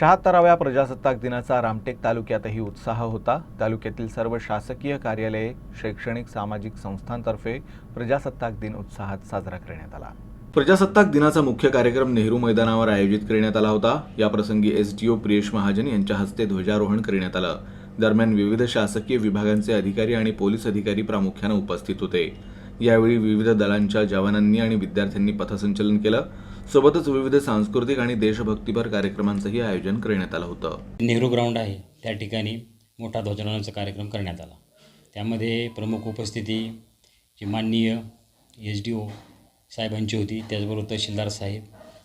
शहात्तराव्या प्रजासत्ताक दिनाचा रामटेक तालुक्यातही उत्साह होता. तालुक्यातील सर्व शासकीय कार्यालये शैक्षणिक सामाजिक संस्थांतर्फे प्रजासत्ताक दिन उत्साहात साजरा करण्यात आला. प्रजासत्ताक दिनाचा मुख्य कार्यक्रम नेहरू मैदानावर आयोजित करण्यात आला होता. याप्रसंगी एसडीओ प्रियेश महाजन यांच्या हस्ते ध्वजारोहण करण्यात आलं. दरम्यान विविध शासकीय विभागांचे अधिकारी आणि पोलीस अधिकारी प्रामुख्यानं उपस्थित होते. यावेळी विविध दलांच्या जवानांनी आणि विद्यार्थ्यांनी पथसंचलन केलं. सोबतच विविध सांस्कृतिक आणि देशभक्तीपर कार्यक्रमांचंही आयोजन करण्यात आलं होतं. नेहरू ग्राउंड आहे. त्या ठिकाणी मोठा ध्वजारोहणाचा कार्यक्रम करण्यात आला. त्यामध्ये प्रमुख उपस्थिती जी माननीय एस डी ओ साहेबांची होती त्याचबरोबर तहसीलदार साहेब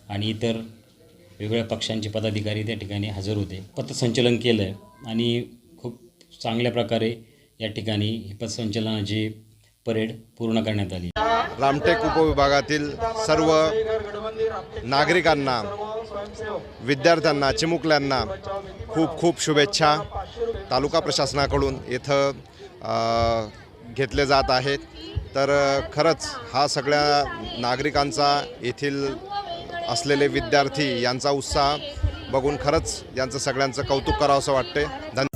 आणि इतर वेगवेगळ्या पक्षांचे पदाधिकारी त्या ठिकाणी हजर होते. पथसंचलन केलं आहे आणि खूप चांगल्या प्रकारे या ठिकाणी हे पथसंचलनाची परेड पूर्ण करण्यात आली. रामटेक उपविभागातील सर्व नागरिकांना विद्यार्थ्यांना चिमुकल्यांना खूप खूप शुभेच्छा. तालुका प्रशासनाकडून इथं घेतले जात आहेत. तर खरंच हा सगळ्या नागरिकांचा येथील असलेले विद्यार्थी यांचा उत्साह बघून खरंच यांचं सगळ्यांचं कौतुक करावंसं वाटते धन्यवाद.